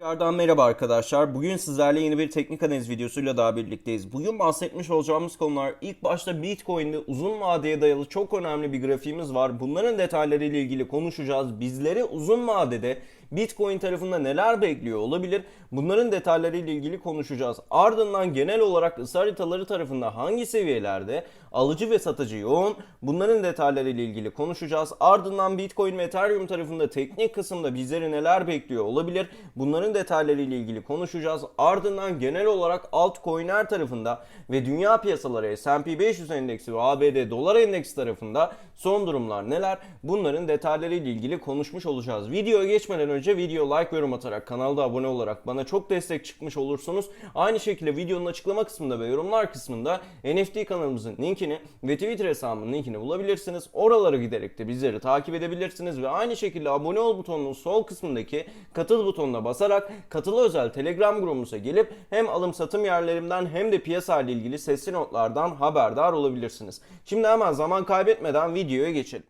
Tekrardan merhaba arkadaşlar. Bugün sizlerle yeni bir teknik analiz videosuyla daha birlikteyiz. Bugün bahsetmiş olacağımız konular ilk başta Bitcoin'de uzun vadeye dayalı çok önemli bir grafiğimiz var. Bunların detaylarıyla ilgili konuşacağız. Bizleri uzun vadede Bitcoin tarafında neler bekliyor olabilir? Bunların detaylarıyla ilgili konuşacağız. Ardından genel olarak ısı haritaları tarafında hangi seviyelerde alıcı ve satıcı yoğun? Bunların detaylarıyla ilgili konuşacağız. Ardından Bitcoin ve Ethereum tarafında teknik kısımda bizleri neler bekliyor olabilir? Bunların detaylarıyla ilgili konuşacağız. Ardından genel olarak altcoin'ler tarafında ve dünya piyasaları S&P 500 endeksi ve ABD dolar endeksi tarafında son durumlar neler? Bunların detaylarıyla ilgili konuşmuş olacağız. Videoya geçmeden önce video like yorum atarak kanalda abone olarak bana çok destek çıkmış olursunuz. Aynı şekilde videonun açıklama kısmında ve yorumlar kısmında NFT kanalımızın linkini ve Twitter hesabımın linkini bulabilirsiniz. Oralara giderek de bizleri takip edebilirsiniz ve aynı şekilde abone ol butonunun sol kısmındaki katıl butonuna basarak katılı özel Telegram grubumuza gelip hem alım satım yerlerimden hem de piyasa ile ilgili sesli notlardan haberdar olabilirsiniz. Şimdi hemen zaman kaybetmeden videoya geçelim.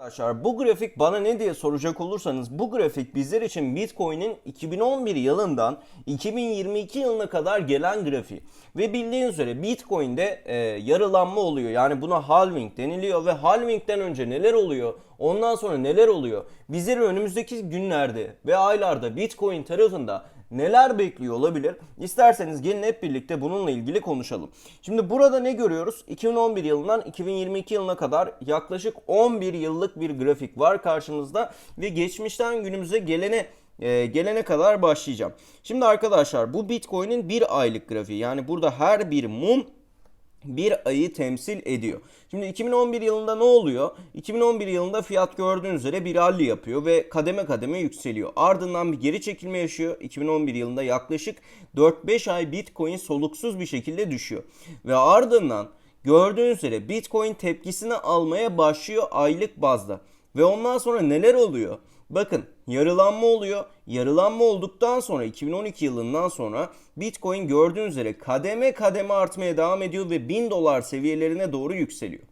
Arkadaşlar bu grafik bana ne diye soracak olursanız bu grafik bizler için Bitcoin'in 2011 yılından 2022 yılına kadar gelen grafiği. Ve bildiğiniz üzere Bitcoin'de e, yarılanma oluyor. Yani buna halving deniliyor ve halvingden önce neler oluyor? Ondan sonra neler oluyor? Bizleri önümüzdeki günlerde ve aylarda Bitcoin tarafında neler bekliyor olabilir? İsterseniz gelin hep birlikte bununla ilgili konuşalım. Şimdi burada ne görüyoruz? 2011 yılından 2022 yılına kadar yaklaşık 11 yıllık bir grafik var karşımızda ve geçmişten günümüze gelene e, gelene kadar başlayacağım. Şimdi arkadaşlar bu Bitcoin'in bir aylık grafiği. Yani burada her bir mum bir ayı temsil ediyor. Şimdi 2011 yılında ne oluyor? 2011 yılında fiyat gördüğünüz üzere bir rally yapıyor ve kademe kademe yükseliyor. Ardından bir geri çekilme yaşıyor. 2011 yılında yaklaşık 4-5 ay Bitcoin soluksuz bir şekilde düşüyor. Ve ardından gördüğünüz üzere Bitcoin tepkisini almaya başlıyor aylık bazda. Ve ondan sonra neler oluyor? Bakın yarılanma oluyor. Yarılanma olduktan sonra 2012 yılından sonra Bitcoin gördüğünüz üzere kademe kademe artmaya devam ediyor ve 1000 dolar seviyelerine doğru yükseliyor.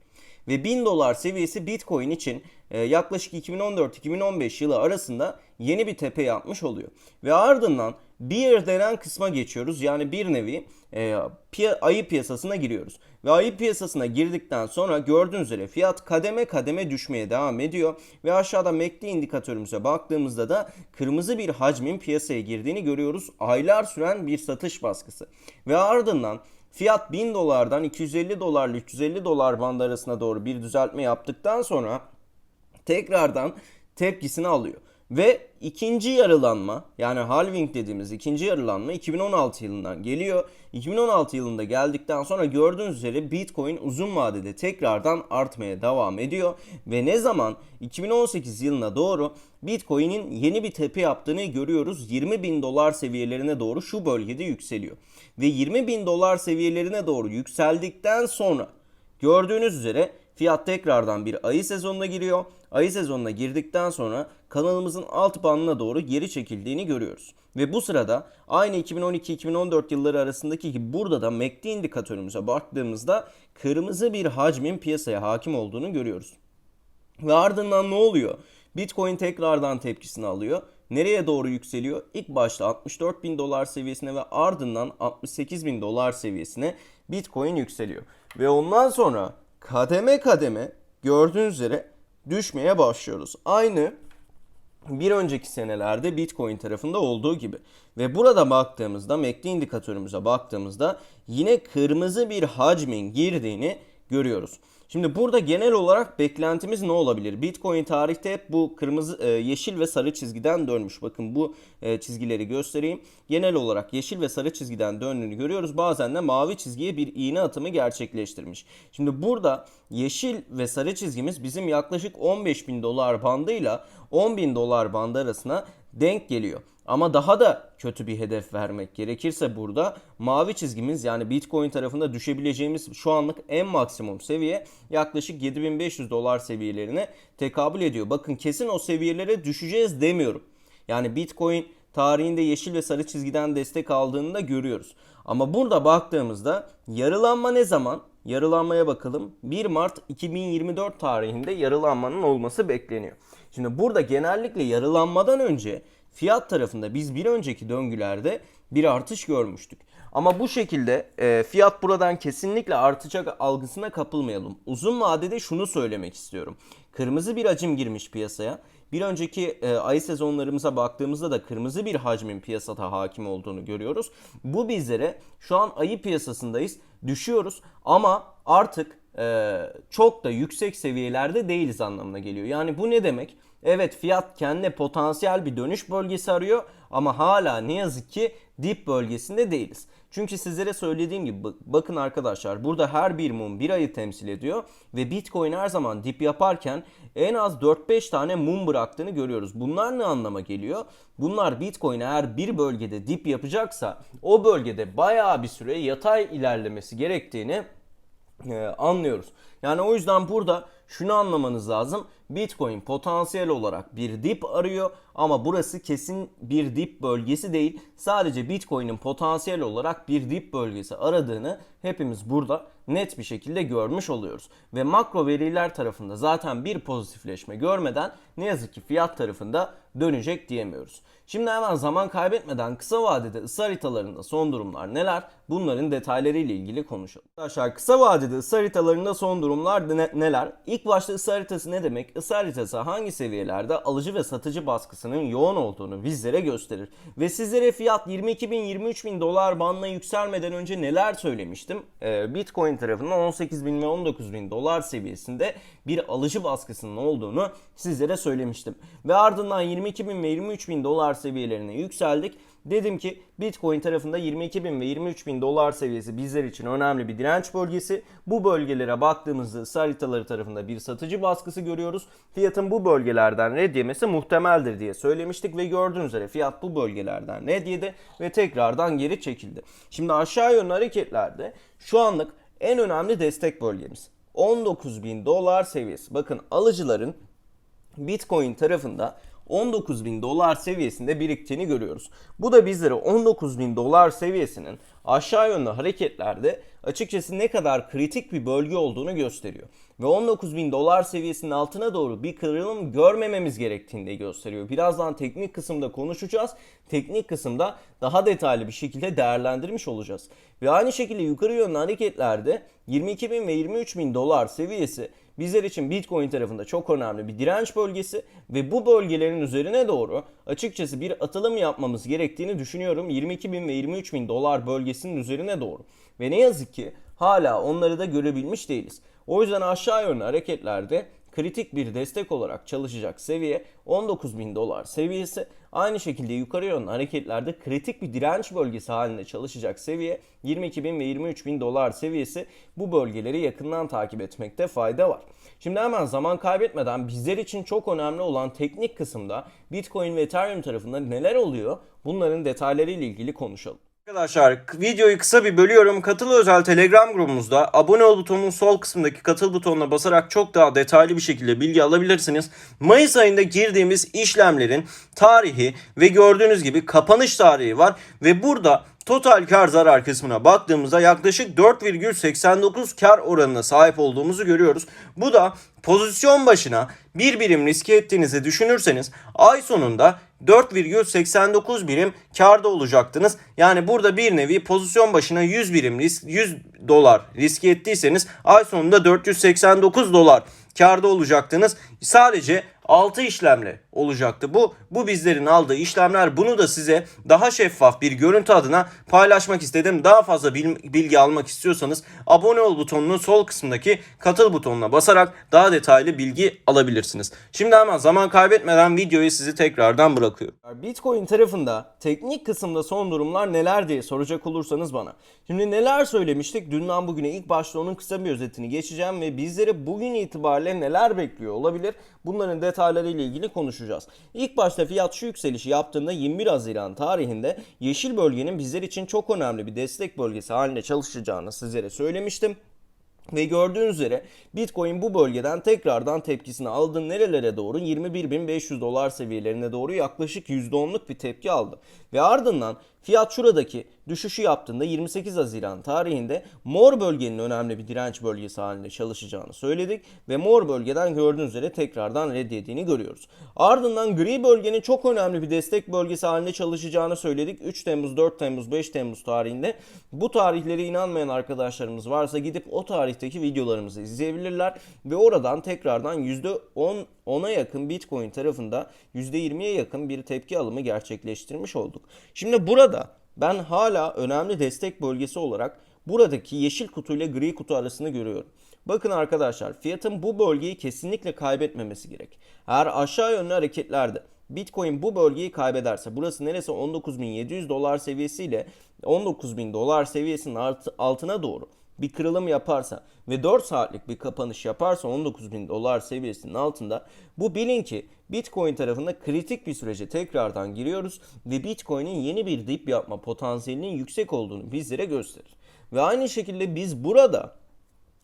Ve 1000 dolar seviyesi Bitcoin için e, yaklaşık 2014-2015 yılı arasında yeni bir tepe yapmış oluyor. Ve ardından bir denen kısma geçiyoruz. Yani bir nevi e, piya, ayı piyasasına giriyoruz. Ve ayı piyasasına girdikten sonra gördüğünüz üzere fiyat kademe kademe düşmeye devam ediyor. Ve aşağıda MACD indikatörümüze baktığımızda da kırmızı bir hacmin piyasaya girdiğini görüyoruz. Aylar süren bir satış baskısı. Ve ardından Fiyat 1000 dolardan 250 dolarla 350 dolar bandı arasına doğru bir düzeltme yaptıktan sonra tekrardan tepkisini alıyor. Ve ikinci yarılanma yani halving dediğimiz ikinci yarılanma 2016 yılından geliyor. 2016 yılında geldikten sonra gördüğünüz üzere Bitcoin uzun vadede tekrardan artmaya devam ediyor. Ve ne zaman 2018 yılına doğru Bitcoin'in yeni bir tepe yaptığını görüyoruz. 20 bin dolar seviyelerine doğru şu bölgede yükseliyor. Ve 20 bin dolar seviyelerine doğru yükseldikten sonra gördüğünüz üzere Fiyat tekrardan bir ayı sezonuna giriyor. Ayı sezonuna girdikten sonra kanalımızın alt bandına doğru geri çekildiğini görüyoruz. Ve bu sırada aynı 2012-2014 yılları arasındaki burada da MACD indikatörümüze baktığımızda kırmızı bir hacmin piyasaya hakim olduğunu görüyoruz. Ve ardından ne oluyor? Bitcoin tekrardan tepkisini alıyor. Nereye doğru yükseliyor? İlk başta 64 bin dolar seviyesine ve ardından 68 bin dolar seviyesine Bitcoin yükseliyor. Ve ondan sonra kademe kademe gördüğünüz üzere düşmeye başlıyoruz. Aynı bir önceki senelerde Bitcoin tarafında olduğu gibi. Ve burada baktığımızda MACD indikatörümüze baktığımızda yine kırmızı bir hacmin girdiğini görüyoruz. Şimdi burada genel olarak beklentimiz ne olabilir? Bitcoin tarihte hep bu kırmızı, e, yeşil ve sarı çizgiden dönmüş. Bakın bu e, çizgileri göstereyim. Genel olarak yeşil ve sarı çizgiden döndüğünü görüyoruz. Bazen de mavi çizgiye bir iğne atımı gerçekleştirmiş. Şimdi burada yeşil ve sarı çizgimiz bizim yaklaşık 15 bin dolar bandıyla 10 bin dolar bandı arasına denk geliyor. Ama daha da kötü bir hedef vermek gerekirse burada mavi çizgimiz yani Bitcoin tarafında düşebileceğimiz şu anlık en maksimum seviye yaklaşık 7500 dolar seviyelerine tekabül ediyor. Bakın kesin o seviyelere düşeceğiz demiyorum. Yani Bitcoin tarihinde yeşil ve sarı çizgiden destek aldığını da görüyoruz. Ama burada baktığımızda yarılanma ne zaman? Yarılanmaya bakalım. 1 Mart 2024 tarihinde yarılanmanın olması bekleniyor. Şimdi burada genellikle yarılanmadan önce fiyat tarafında biz bir önceki döngülerde bir artış görmüştük. Ama bu şekilde e, fiyat buradan kesinlikle artacak algısına kapılmayalım. Uzun vadede şunu söylemek istiyorum. Kırmızı bir hacim girmiş piyasaya. Bir önceki e, ay sezonlarımıza baktığımızda da kırmızı bir hacmin piyasada hakim olduğunu görüyoruz. Bu bizlere şu an ayı piyasasındayız. Düşüyoruz ama artık e, çok da yüksek seviyelerde değiliz anlamına geliyor. Yani bu ne demek? Evet fiyat kendine potansiyel bir dönüş bölgesi arıyor ama hala ne yazık ki dip bölgesinde değiliz. Çünkü sizlere söylediğim gibi bakın arkadaşlar burada her bir mum bir ayı temsil ediyor ve Bitcoin her zaman dip yaparken en az 4-5 tane mum bıraktığını görüyoruz. Bunlar ne anlama geliyor? Bunlar Bitcoin eğer bir bölgede dip yapacaksa o bölgede bayağı bir süre yatay ilerlemesi gerektiğini e, anlıyoruz. Yani o yüzden burada şunu anlamanız lazım. Bitcoin potansiyel olarak bir dip arıyor ama burası kesin bir dip bölgesi değil. Sadece Bitcoin'in potansiyel olarak bir dip bölgesi aradığını hepimiz burada net bir şekilde görmüş oluyoruz. Ve makro veriler tarafında zaten bir pozitifleşme görmeden ne yazık ki fiyat tarafında dönecek diyemiyoruz. Şimdi hemen zaman kaybetmeden kısa vadede ısı haritalarında son durumlar neler? Bunların detayları ile ilgili konuşalım. Arkadaşlar kısa vadede ısı haritalarında son durumlar ne- neler? Başta ısı haritası ne demek? Isı haritası hangi seviyelerde alıcı ve satıcı baskısının yoğun olduğunu bizlere gösterir. Ve sizlere fiyat 22 bin 23 bin dolar bandına yükselmeden önce neler söylemiştim? Ee, Bitcoin tarafından 18 bin ve 19 bin dolar seviyesinde bir alıcı baskısının olduğunu sizlere söylemiştim. Ve ardından 22 bin ve 23 bin dolar seviyelerine yükseldik. Dedim ki Bitcoin tarafında 22 bin ve 23 bin dolar seviyesi bizler için önemli bir direnç bölgesi. Bu bölgelere baktığımızda ısı haritaları tarafında bir satıcı baskısı görüyoruz. Fiyatın bu bölgelerden red yemesi muhtemeldir diye söylemiştik ve gördüğünüz üzere fiyat bu bölgelerden red yedi ve tekrardan geri çekildi. Şimdi aşağı yönlü hareketlerde şu anlık en önemli destek bölgemiz 19 bin dolar seviyesi. Bakın alıcıların Bitcoin tarafında 19 bin dolar seviyesinde biriktiğini görüyoruz. Bu da bizlere 19 bin dolar seviyesinin aşağı yönlü hareketlerde açıkçası ne kadar kritik bir bölge olduğunu gösteriyor. Ve 19 bin dolar seviyesinin altına doğru bir kırılım görmememiz gerektiğini de gösteriyor. Birazdan teknik kısımda konuşacağız. Teknik kısımda daha detaylı bir şekilde değerlendirmiş olacağız. Ve aynı şekilde yukarı yönlü hareketlerde 22 bin ve 23 bin dolar seviyesi bizler için Bitcoin tarafında çok önemli bir direnç bölgesi ve bu bölgelerin üzerine doğru açıkçası bir atılım yapmamız gerektiğini düşünüyorum. 22 bin ve 23 bin dolar bölgesinin üzerine doğru. Ve ne yazık ki hala onları da görebilmiş değiliz. O yüzden aşağı yönlü hareketlerde kritik bir destek olarak çalışacak seviye 19 bin dolar seviyesi. Aynı şekilde yukarı yönlü hareketlerde kritik bir direnç bölgesi halinde çalışacak seviye 22 bin ve 23 bin dolar seviyesi. Bu bölgeleri yakından takip etmekte fayda var. Şimdi hemen zaman kaybetmeden bizler için çok önemli olan teknik kısımda Bitcoin ve Ethereum tarafında neler oluyor bunların detayları ile ilgili konuşalım. Arkadaşlar videoyu kısa bir bölüyorum. Katıl özel Telegram grubumuzda abone ol butonunun sol kısmındaki katıl butonuna basarak çok daha detaylı bir şekilde bilgi alabilirsiniz. Mayıs ayında girdiğimiz işlemlerin tarihi ve gördüğünüz gibi kapanış tarihi var ve burada total kar zarar kısmına baktığımızda yaklaşık 4,89 kar oranına sahip olduğumuzu görüyoruz. Bu da pozisyon başına bir birim riske ettiğinizi düşünürseniz ay sonunda 4,89 birim karda olacaktınız. Yani burada bir nevi pozisyon başına 100 birim risk 100 dolar riske ettiyseniz ay sonunda 489 dolar karda olacaktınız. Sadece 6 işlemle olacaktı. Bu bu bizlerin aldığı işlemler. Bunu da size daha şeffaf bir görüntü adına paylaşmak istedim. Daha fazla bilgi almak istiyorsanız abone ol butonunun sol kısmındaki katıl butonuna basarak daha detaylı bilgi alabilirsiniz. Şimdi hemen zaman kaybetmeden videoyu sizi tekrardan bırakıyorum. Bitcoin tarafında teknik kısımda son durumlar neler diye soracak olursanız bana. Şimdi neler söylemiştik? Dünden bugüne ilk başta onun kısa bir özetini geçeceğim ve bizleri bugün itibariyle neler bekliyor olabilir? Bunların detayları ile ilgili konuşacağız. İlk başta fiyat şu yükselişi yaptığında 21 Haziran tarihinde yeşil bölgenin bizler için çok önemli bir destek bölgesi haline çalışacağını sizlere söylemiştim. Ve gördüğünüz üzere Bitcoin bu bölgeden tekrardan tepkisini aldı. Nerelere doğru? 21.500 dolar seviyelerine doğru yaklaşık %10'luk bir tepki aldı. Ve ardından fiyat şuradaki düşüşü yaptığında 28 Haziran tarihinde mor bölgenin önemli bir direnç bölgesi halinde çalışacağını söyledik. Ve mor bölgeden gördüğünüz üzere tekrardan reddiyediğini görüyoruz. Ardından gri bölgenin çok önemli bir destek bölgesi halinde çalışacağını söyledik. 3 Temmuz, 4 Temmuz, 5 Temmuz tarihinde. Bu tarihlere inanmayan arkadaşlarımız varsa gidip o tarihteki videolarımızı izleyebilirler. Ve oradan tekrardan %10 10'a yakın Bitcoin tarafında %20'ye yakın bir tepki alımı gerçekleştirmiş olduk. Şimdi burada ben hala önemli destek bölgesi olarak buradaki yeşil kutu ile gri kutu arasını görüyorum. Bakın arkadaşlar fiyatın bu bölgeyi kesinlikle kaybetmemesi gerek. Eğer aşağı yönlü hareketlerde Bitcoin bu bölgeyi kaybederse burası neresi 19.700 dolar seviyesiyle 19.000 dolar seviyesinin altına doğru bir kırılım yaparsa ve 4 saatlik bir kapanış yaparsa 19 bin dolar seviyesinin altında bu bilin ki Bitcoin tarafında kritik bir sürece tekrardan giriyoruz ve Bitcoin'in yeni bir dip yapma potansiyelinin yüksek olduğunu bizlere gösterir. Ve aynı şekilde biz burada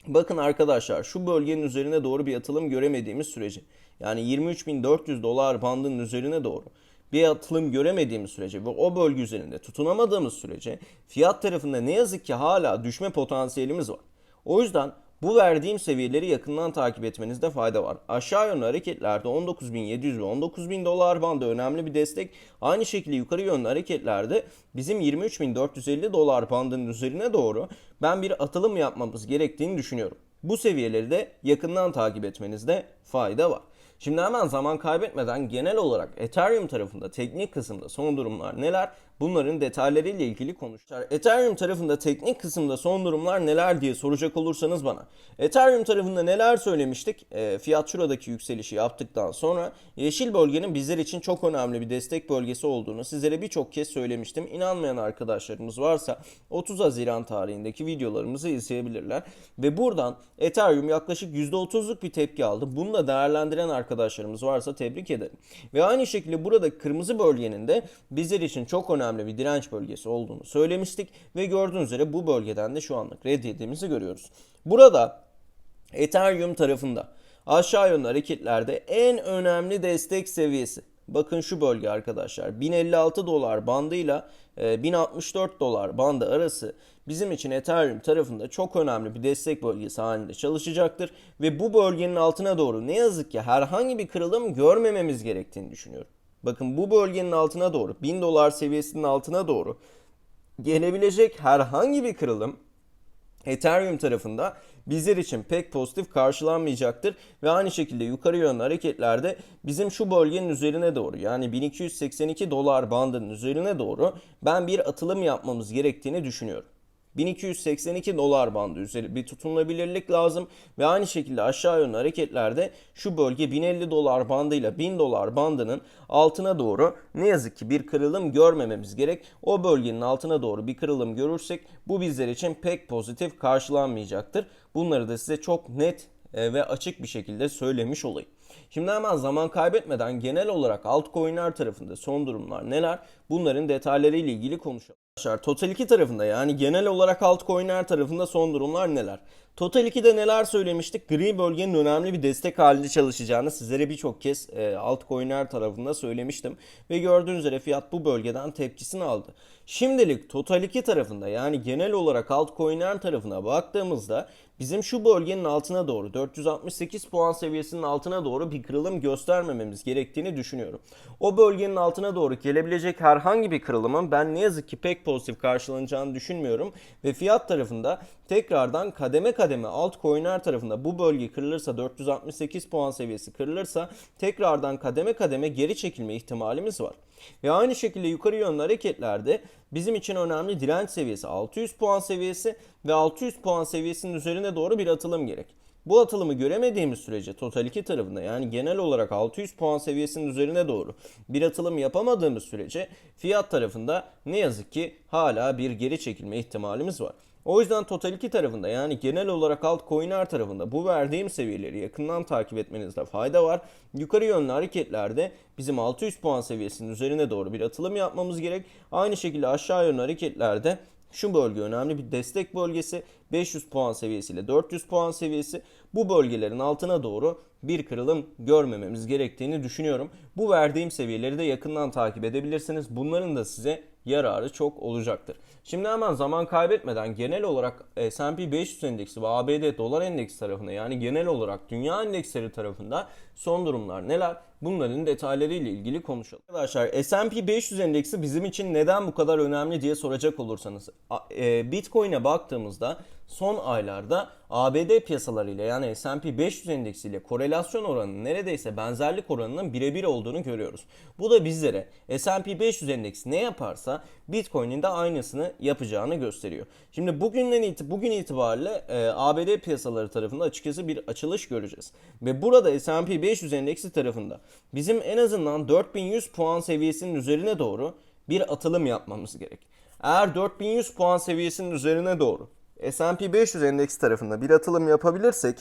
bakın arkadaşlar şu bölgenin üzerine doğru bir atılım göremediğimiz sürece yani 23.400 dolar bandının üzerine doğru bir atılım göremediğimiz sürece ve o bölge üzerinde tutunamadığımız sürece fiyat tarafında ne yazık ki hala düşme potansiyelimiz var. O yüzden bu verdiğim seviyeleri yakından takip etmenizde fayda var. Aşağı yönlü hareketlerde 19.700 ve 19.000 dolar bandı önemli bir destek. Aynı şekilde yukarı yönlü hareketlerde bizim 23.450 dolar bandının üzerine doğru ben bir atılım yapmamız gerektiğini düşünüyorum. Bu seviyeleri de yakından takip etmenizde fayda var. Şimdi hemen zaman kaybetmeden genel olarak Ethereum tarafında teknik kısımda son durumlar neler? Bunların detaylarıyla ilgili konuşacağız. Ethereum tarafında teknik kısımda son durumlar neler diye soracak olursanız bana. Ethereum tarafında neler söylemiştik? E, fiyat şuradaki yükselişi yaptıktan sonra yeşil bölgenin bizler için çok önemli bir destek bölgesi olduğunu sizlere birçok kez söylemiştim. İnanmayan arkadaşlarımız varsa 30 Haziran tarihindeki videolarımızı izleyebilirler. Ve buradan Ethereum yaklaşık %30'luk bir tepki aldı. Bunu da değerlendiren arkadaşlarımız varsa tebrik ederim. Ve aynı şekilde burada kırmızı bölgenin de bizler için çok önemli önemli bir direnç bölgesi olduğunu söylemiştik ve gördüğünüz üzere bu bölgeden de şu anlık reddiyediğimizi görüyoruz. Burada Ethereum tarafında aşağı yönlü hareketlerde en önemli destek seviyesi Bakın şu bölge arkadaşlar 1056 dolar bandıyla 1064 e, dolar bandı arası bizim için Ethereum tarafında çok önemli bir destek bölgesi halinde çalışacaktır. Ve bu bölgenin altına doğru ne yazık ki herhangi bir kırılım görmememiz gerektiğini düşünüyorum. Bakın bu bölgenin altına doğru 1000 dolar seviyesinin altına doğru gelebilecek herhangi bir kırılım Ethereum tarafında bizler için pek pozitif karşılanmayacaktır ve aynı şekilde yukarı yönlü hareketlerde bizim şu bölgenin üzerine doğru yani 1282 dolar bandının üzerine doğru ben bir atılım yapmamız gerektiğini düşünüyorum. 1282 dolar bandı üzeri bir tutunulabilirlik lazım ve aynı şekilde aşağı yönlü hareketlerde şu bölge 1050 dolar bandıyla 1000 dolar bandının altına doğru ne yazık ki bir kırılım görmememiz gerek. O bölgenin altına doğru bir kırılım görürsek bu bizler için pek pozitif karşılanmayacaktır. Bunları da size çok net e, ve açık bir şekilde söylemiş olayım. Şimdi hemen zaman kaybetmeden genel olarak altcoin'ler tarafında son durumlar neler? Bunların detayları ile ilgili konuşalım. Arkadaşlar Total 2 tarafında yani genel olarak altcoin'ler tarafında son durumlar neler? Total 2'de neler söylemiştik? Gri bölgenin önemli bir destek halinde çalışacağını sizlere birçok kez e, altcoin'ler tarafında söylemiştim. Ve gördüğünüz üzere fiyat bu bölgeden tepkisini aldı. Şimdilik Total 2 tarafında yani genel olarak altcoin'ler tarafına baktığımızda bizim şu bölgenin altına doğru 468 puan seviyesinin altına doğru bir kırılım göstermememiz gerektiğini düşünüyorum. O bölgenin altına doğru gelebilecek herhangi bir kırılımın ben ne yazık ki pek pozitif karşılanacağını düşünmüyorum ve fiyat tarafında tekrardan kademe kademe altcoin'ler tarafında bu bölge kırılırsa 468 puan seviyesi kırılırsa tekrardan kademe kademe geri çekilme ihtimalimiz var. Ve aynı şekilde yukarı yönlü hareketlerde bizim için önemli direnç seviyesi 600 puan seviyesi ve 600 puan seviyesinin üzerine doğru bir atılım gerek. Bu atılımı göremediğimiz sürece Total 2 tarafında yani genel olarak 600 puan seviyesinin üzerine doğru bir atılım yapamadığımız sürece fiyat tarafında ne yazık ki hala bir geri çekilme ihtimalimiz var. O yüzden Total 2 tarafında yani genel olarak altcoin'ler tarafında bu verdiğim seviyeleri yakından takip etmenizde fayda var. Yukarı yönlü hareketlerde bizim 600 puan seviyesinin üzerine doğru bir atılım yapmamız gerek. Aynı şekilde aşağı yönlü hareketlerde şu bölge önemli bir destek bölgesi. 500 puan seviyesiyle 400 puan seviyesi bu bölgelerin altına doğru bir kırılım görmememiz gerektiğini düşünüyorum. Bu verdiğim seviyeleri de yakından takip edebilirsiniz. Bunların da size yararı çok olacaktır. Şimdi hemen zaman kaybetmeden genel olarak S&P 500 endeksi ve ABD dolar endeksi tarafında yani genel olarak dünya endeksleri tarafında son durumlar neler? Bunların detaylarıyla ilgili konuşalım. Arkadaşlar S&P 500 endeksi bizim için neden bu kadar önemli diye soracak olursanız e, Bitcoin'e baktığımızda son aylarda ABD piyasalarıyla yani S&P 500 endeksiyle korelasyon oranının neredeyse benzerlik oranının birebir olduğunu görüyoruz. Bu da bizlere S&P 500 endeksi ne yaparsa Bitcoin'in de aynısını yapacağını gösteriyor. Şimdi bugünden it bugün itibariyle e, ABD piyasaları tarafında açıkçası bir açılış göreceğiz. Ve burada S&P 500 endeksi tarafında bizim en azından 4100 puan seviyesinin üzerine doğru bir atılım yapmamız gerek. Eğer 4100 puan seviyesinin üzerine doğru S&P 500 endeksi tarafında bir atılım yapabilirsek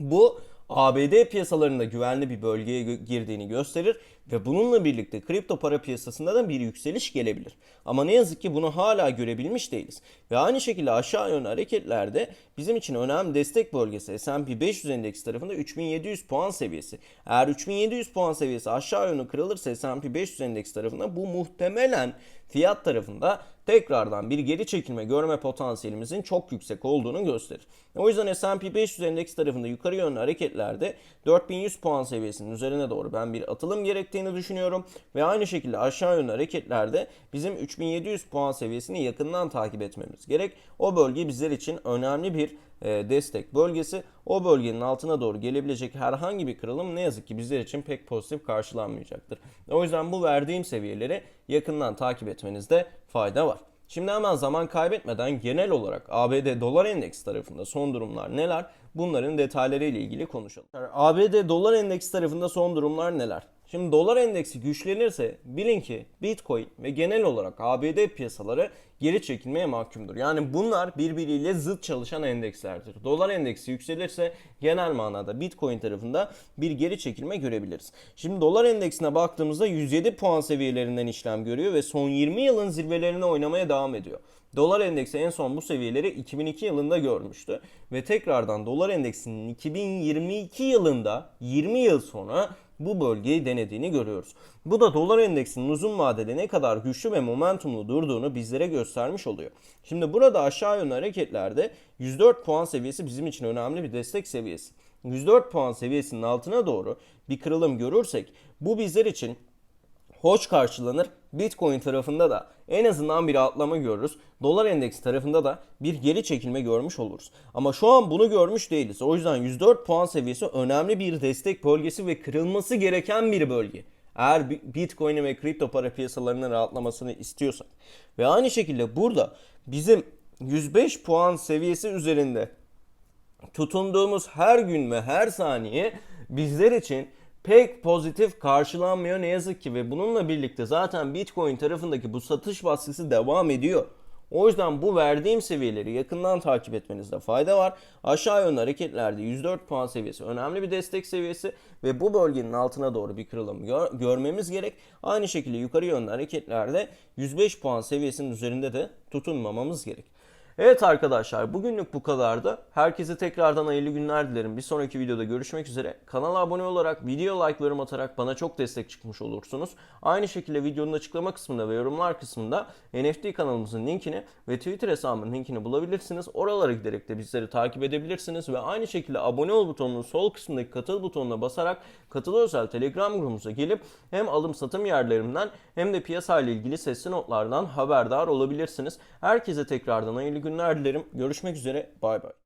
bu ABD piyasalarında güvenli bir bölgeye girdiğini gösterir ve bununla birlikte kripto para piyasasında da bir yükseliş gelebilir. Ama ne yazık ki bunu hala görebilmiş değiliz. Ve aynı şekilde aşağı yönlü hareketlerde bizim için önemli destek bölgesi S&P 500 endeksi tarafında 3700 puan seviyesi. Eğer 3700 puan seviyesi aşağı yönlü kırılırsa S&P 500 endeksi tarafında bu muhtemelen fiyat tarafında tekrardan bir geri çekilme görme potansiyelimizin çok yüksek olduğunu gösterir. O yüzden S&P 500 endeks tarafında yukarı yönlü hareketlerde 4100 puan seviyesinin üzerine doğru ben bir atılım gerektiğini düşünüyorum. Ve aynı şekilde aşağı yönlü hareketlerde bizim 3700 puan seviyesini yakından takip etmemiz gerek. O bölge bizler için önemli bir e, destek bölgesi. O bölgenin altına doğru gelebilecek herhangi bir kırılım ne yazık ki bizler için pek pozitif karşılanmayacaktır. O yüzden bu verdiğim seviyeleri yakından takip etmenizde fayda var. Şimdi hemen zaman kaybetmeden genel olarak ABD dolar endeksi tarafında son durumlar neler? Bunların detayları ile ilgili konuşalım. ABD dolar endeksi tarafında son durumlar neler? Şimdi dolar endeksi güçlenirse bilin ki Bitcoin ve genel olarak ABD piyasaları geri çekilmeye mahkumdur. Yani bunlar birbiriyle zıt çalışan endekslerdir. Dolar endeksi yükselirse genel manada Bitcoin tarafında bir geri çekilme görebiliriz. Şimdi dolar endeksine baktığımızda 107 puan seviyelerinden işlem görüyor ve son 20 yılın zirvelerini oynamaya devam ediyor. Dolar endeksi en son bu seviyeleri 2002 yılında görmüştü ve tekrardan dolar endeksinin 2022 yılında 20 yıl sonra bu bölgeyi denediğini görüyoruz. Bu da dolar endeksinin uzun vadede ne kadar güçlü ve momentumlu durduğunu bizlere göstermiş oluyor. Şimdi burada aşağı yönlü hareketlerde 104 puan seviyesi bizim için önemli bir destek seviyesi. 104 puan seviyesinin altına doğru bir kırılım görürsek bu bizler için hoş karşılanır. Bitcoin tarafında da en azından bir atlama görürüz. Dolar endeksi tarafında da bir geri çekilme görmüş oluruz. Ama şu an bunu görmüş değiliz. O yüzden 104 puan seviyesi önemli bir destek bölgesi ve kırılması gereken bir bölge. Eğer Bitcoin ve kripto para piyasalarının rahatlamasını istiyorsak. Ve aynı şekilde burada bizim 105 puan seviyesi üzerinde tutunduğumuz her gün ve her saniye bizler için pek pozitif karşılanmıyor ne yazık ki ve bununla birlikte zaten Bitcoin tarafındaki bu satış baskısı devam ediyor. O yüzden bu verdiğim seviyeleri yakından takip etmenizde fayda var. Aşağı yönlü hareketlerde 104 puan seviyesi önemli bir destek seviyesi ve bu bölgenin altına doğru bir kırılım gör, görmemiz gerek. Aynı şekilde yukarı yönlü hareketlerde 105 puan seviyesinin üzerinde de tutunmamamız gerek. Evet arkadaşlar bugünlük bu kadardı. Herkese tekrardan hayırlı günler dilerim. Bir sonraki videoda görüşmek üzere. Kanala abone olarak, video like'larım atarak bana çok destek çıkmış olursunuz. Aynı şekilde videonun açıklama kısmında ve yorumlar kısmında NFT kanalımızın linkini ve Twitter hesabımın linkini bulabilirsiniz. Oralara giderek de bizleri takip edebilirsiniz ve aynı şekilde abone ol butonunun sol kısmındaki katıl butonuna basarak katıl özel Telegram grubumuza gelip hem alım satım yerlerimden hem de piyasa ile ilgili sesli notlardan haberdar olabilirsiniz. Herkese tekrardan hayırlı günler dilerim. Görüşmek üzere. Bay bay.